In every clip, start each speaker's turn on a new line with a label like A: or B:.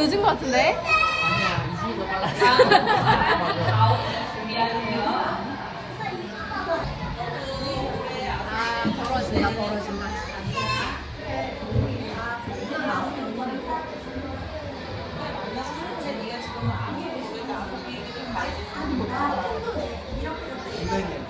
A: 늦은 것 같은데? 아, 벌어진다, 벌어진다. 아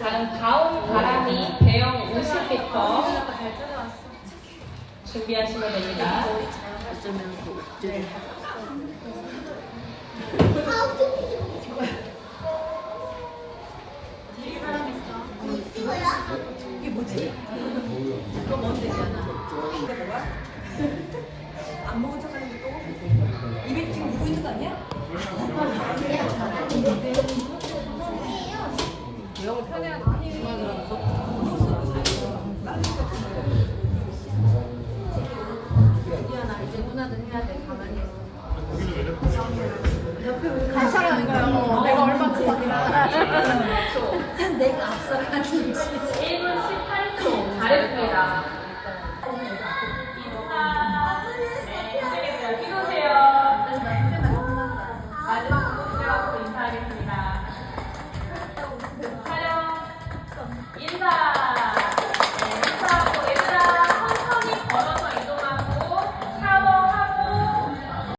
B: 다음 가온 바람이 대형 50m 준비하시면 됩니다.
C: 안 먹은 척 하는 게 또? 입에 지금 누구 있는 거 아니야? 내가 앞서가는지
B: 1분 18초 잘했습니다.